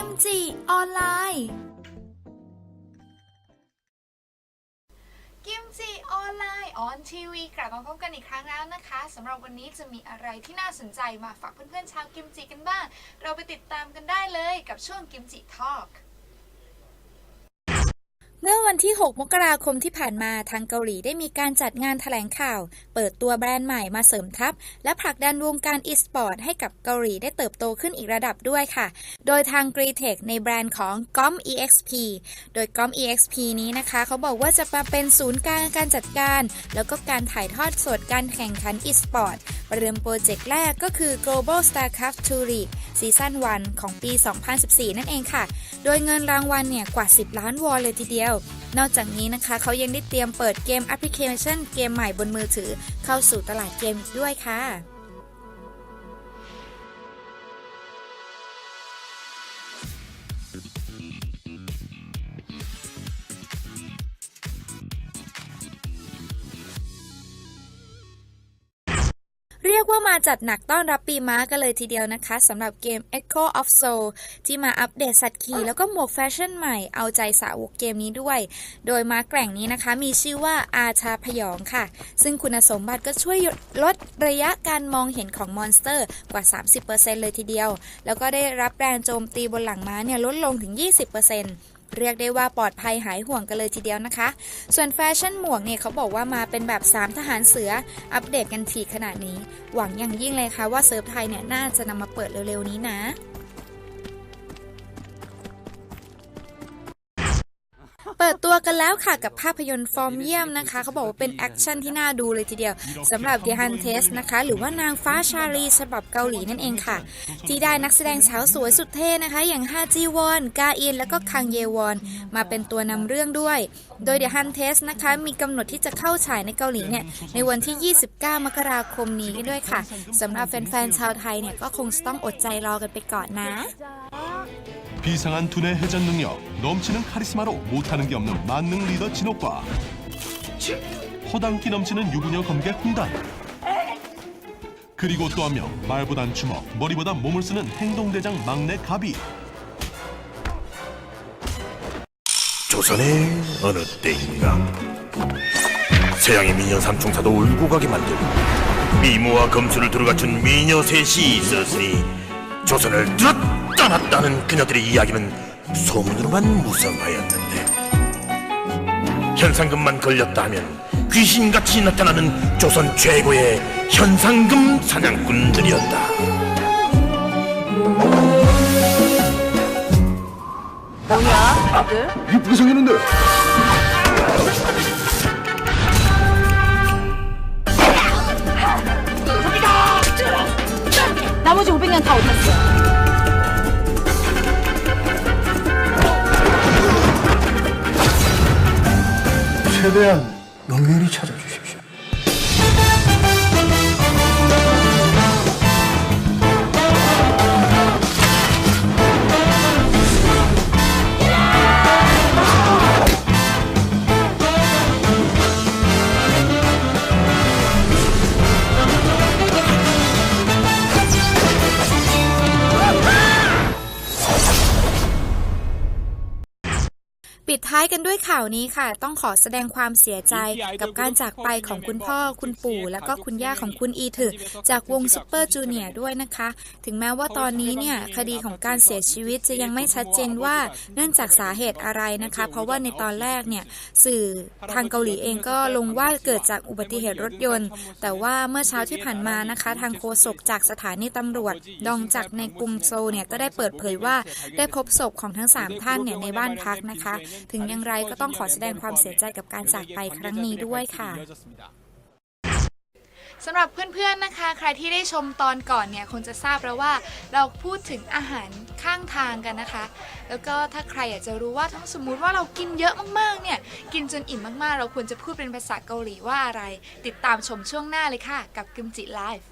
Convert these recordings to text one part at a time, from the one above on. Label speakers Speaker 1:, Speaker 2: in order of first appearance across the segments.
Speaker 1: กิมจิออนไลน์
Speaker 2: กิมจิออนไลน์ออนทีวีกลับมาพบกันอีกครั้งแล้วนะคะสำหรับวันนี้จะมีอะไรที่น่าสนใจมาฝากเพื่อนๆชาวกิมจิกันบ้าง เราไปติดตามกันได้เลยกับช่วงกิมจิทอล์ก
Speaker 1: เมื่อวันที่ 6 มกราคมที่ผ่านมาทางเกาหลีได้มีการจัดงานแถลงข่าว เปิดตัวแบรนด์ใหม่มาเสริมทัพ และผลักดันวงการอีสปอร์ตให้กับเกาหลีได้เติบโตขึ้นอีกระดับด้วยค่ะ โดยทาง g r e t e c h ในแบรนด์ของ GOM EXP โดย GOM EXP นี้นะคะ เขาบอกว่าจะมาเป็นศูนย์กลางการจัดการ แล้วก็การถ่ายทอดสดการแข่งขันอีสปอร์ตเริ่มโปรเจกต์แรกก็คือ Global StarCraft 2 League ซีซั่น1ของปี 2014 นั่นเองค่ะ โดยเงินรางวัลเนี่ยกว่า 10 ล้านวอนเลยทีเดียวนอกจากนี้นะคะเขายังได้เตรียมเปิดเกมแอปพลิเคชันเกมใหม่บนมือถือ เข้าสู่ตลาดเกมอีกด้วยค่ะ ว่ามาจัดหนักต้อนรับปีม้ากันเลยทีเดียวนะคะสำหรับเกม Echo of Soul ที่มาอัปเดตสัตว์ขี่แล้วก็หมวกแฟชั่นใหม่เอาใจสาวกเกมนี้ด้วย โดยม้าแกร่งนี้นะคะ มีชื่อว่าอาชาพยองค่ะ ซึ่งคุณสมบัติก็ช่วยลดระยะการมองเห็นของมอนสเตอร์กว่า 30%เลยทีเดียว แล้วก็ได้รับแรงโจมตีบนหลังม้าเนี่ยลดลงถึง 20% เรียกได้ว่าปลอดภัยหายห่วงกันเลยทีเดียวนะคะ ส่วนแฟชั่นหมวกเนี่ยเขาบอกว่ามาเป็นแบบ 3 ทหารเสืออัปเดตกันทีขนาดนี้ หวังอย่างยิ่งเลยค่ะว่าเซิร์ฟไทยเนี่ยน่าจะนำมาเปิดเร็วๆนี้นะ ปิดตัวกันแล้วค่ะกับภาพยนตร์ฟอร์มเยี่ยมนะคะ เขาบอกว่าเป็นแอคชั่นที่น่าดูเลยทีเดียวสำหรับเดฮันเทสนะคะ หรือว่านางฟ้าชาลีฉบับเกาหลีนั่นเองค่ะ ที่ได้นักแสดงสาวสวยสุดเท่นะคะ อย่างฮาจีวอน กาอิน แล้วก็คังเยวอน มาเป็นตัวนำเรื่องด้วย โดย The Hunt Test นะคะมีกำหนดที่จะเข้าฉายในเกาหลีเนี่ยในวันที่ 29 มกราคมนี้ด้วยค่ะสำหรับแฟนๆชาวไทยเนี่ยก็คงจะต้องอดใจรอกันไปก่อนนะ
Speaker 3: 비상한 두뇌 회전 능력, 넘치는 카리스마로 못하는 게 없는 만능 리더 진옥과. 허당기 넘치는 유부녀 검객 홍단. 그리고 또 한 명 말보단 주먹, 머리보단 몸을 쓰는 행동대장 막내 가비.
Speaker 4: 조선의 어느 때인가? 서양의 미녀 삼총사도 울고 가게 만들고 미모와 검수를 두루갖춘 미녀 셋이 있었으니 조선을 들었 다 놨다는 그녀들의 이야기는 소문으로만 무성하였는데 현상금만 걸렸다 하면 귀신같이 나타나는 조선 최고의 현상금 사냥꾼들이었다.
Speaker 5: 이쁘게 생겼는데 최대한 면밀히 찾아주십시오.
Speaker 1: ท้ายกันด้วยข่าวนี้ค่ะ ต้องขอแสดงความเสียใจกับการจากไปของคุณพ่อคุณปู่ และก็คุณย่าของคุณอีถึกจากวงซุปเปอร์จูเนียร์ด้วยนะคะ ถึงแม้ว่าตอนนี้เนี่ยคดีของการเสียชีวิตจะยังไม่ชัดเจนว่าเนื่องจากสาเหตุอะไรนะคะ เพราะว่าในตอนแรกเนี่ยสื่อทางเกาหลีเองก็ลงว่าเกิดจากอุบัติเหตุรถยนต์ แต่ว่าเมื่อเช้าที่ผ่านมานะคะ ทางโฆษกจากสถานีตำรวจดองจากในกรุงโซลเนี่ยก็ได้เปิดเผยว่าได้พบศพของทั้งสามท่านเนี่ยในบ้านพักนะคะ ถึงอย่างไรก็ต้องขอแสดงความเสียใจกับการจากไปครั้งนี้ด้วยค่ะ
Speaker 2: สำหรับเพื่อนๆนะคะ ใครที่ได้ชมตอนก่อนเนี่ยคงจะทราบแล้วว่าเราพูดถึงอาหารข้างทางกันนะคะ แล้วก็ถ้าใครอยากจะรู้ว่าถ้าสมมุติว่าเรากินเยอะมากๆเนี่ยกินจนอิ่มมากๆ เราควรจะพูดเป็นภาษาเกาหลีว่าอะไร ติดตามชมช่วงหน้าเลยค่ะ กับกิมจิไลฟ์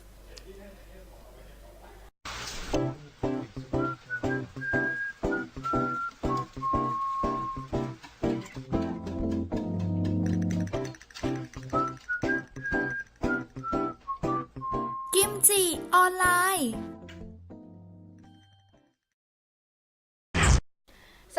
Speaker 1: จิออนไลน์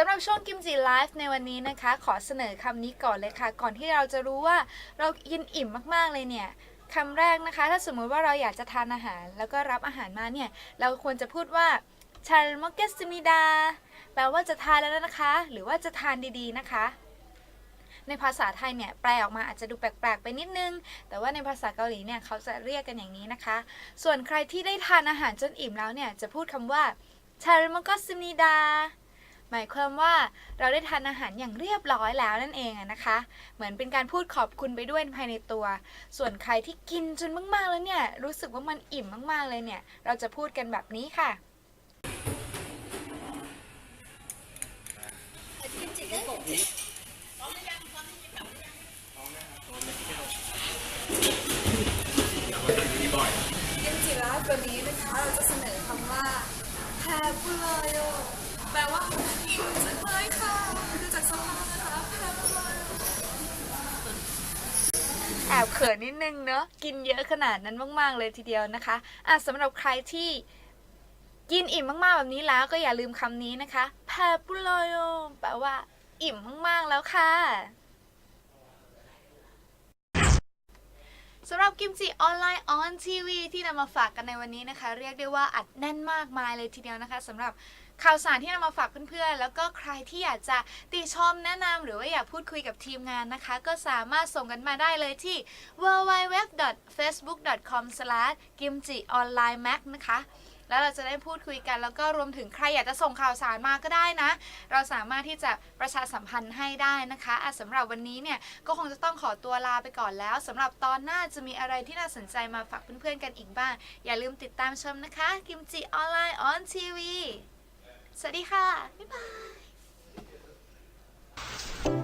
Speaker 1: ำหรับช่วงกิมจิไลฟ์ในวันนี้นะคะ ขอเสนอคำนี้ก่อนเลยค่ะ ก่อนที่เราจะรู้ว่าเรากินอิ่มมากๆเลยเนี่ยคำแรกนะคะ ถ้าสมมติว่าเราอยากจะทานอาหาร แล้วก็รับอาหารมาเนี่ย เราควรจะพูดว่าชาลมเกสมิดาแปลว่าจะทานแล้วนะคะ หรือว่าจะทานดีๆนะคะ ในภาษาไทยเนี่ยแปลออกมาอาจจะดูแปลกๆไปนิดนึง แต่ว่าในภาษาเกาหลีเนี่ยเขาจะเรียกกันอย่างนี้นะคะ ส่วนใครที่ได้ทานอาหารจนอิ่มแล้วเนี่ยจะพูดคำว่าชาริมก็สมิดาหมายความว่าเราได้ทานอาหารอย่างเรียบร้อยแล้วนั่นเองนะคะ เหมือนเป็นการพูดขอบคุณไปด้วยภายในตัว ส่วนใครที่กินจนมากๆแล้วเนี่ย รู้สึกว่ามันอิ่มมากๆเลยเนี่ย เราจะพูดกันแบบนี้ค่ะกิม จิราดวันนี้นะคะเราจะเสนอคำว่าแพบุเลยโอแปลว่าอิ่มจังเลยค่ะดูจากสภาพนะคะแพบุเลยแอบเขินนิดนึงเนอะกินเยอะขนาดนั้นมาก ๆ เลยทีเดียวนะคะอะสำหรับใครที่กินอิ่มมาก ๆ แบบนี้แล้วก็อย่าลืมคำนี้นะคะแพบุเลยโอแปลว่าอิ่มมาก ๆ แล้วค่ะ สำหรับกิมจิออนไลน์ออนทีวีที่นำมาฝากกันในวันนี้นะคะ เรียกได้ว่าอัดแน่นมากมายเลยทีเดียวนะคะสำหรับข่าวสารที่นำมาฝากเพื่อนๆ แล้วก็ใครที่อยากจะติชมแนะนำหรือว่าอยากพูดคุยกับทีมงานนะคะ ก็สามารถส่งกันมาได้เลยที่ www.facebook.com/kimchionlinemac นะคะ แล้วเราจะได้พูดคุยกัน แล้วก็รวมถึงใครอยากจะส่งข่าวสารมาก็ได้นะ เราสามารถที่จะประชาสัมพันธ์ให้ได้นะคะอะสำหรับวันนี้เนี่ยก็คงจะต้องขอตัวลาไปก่อนแล้วสำหรับตอนหน้าจะมีอะไรที่น่าสนใจมาฝากเพื่อนๆกันอีกบ้าง อย่าลืมติดตามชมนะคะ กิมจิออนไลน์ออนทีวีสวัสดีค่ะบ๊ายบาย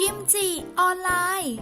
Speaker 6: กิมจิออนไลน์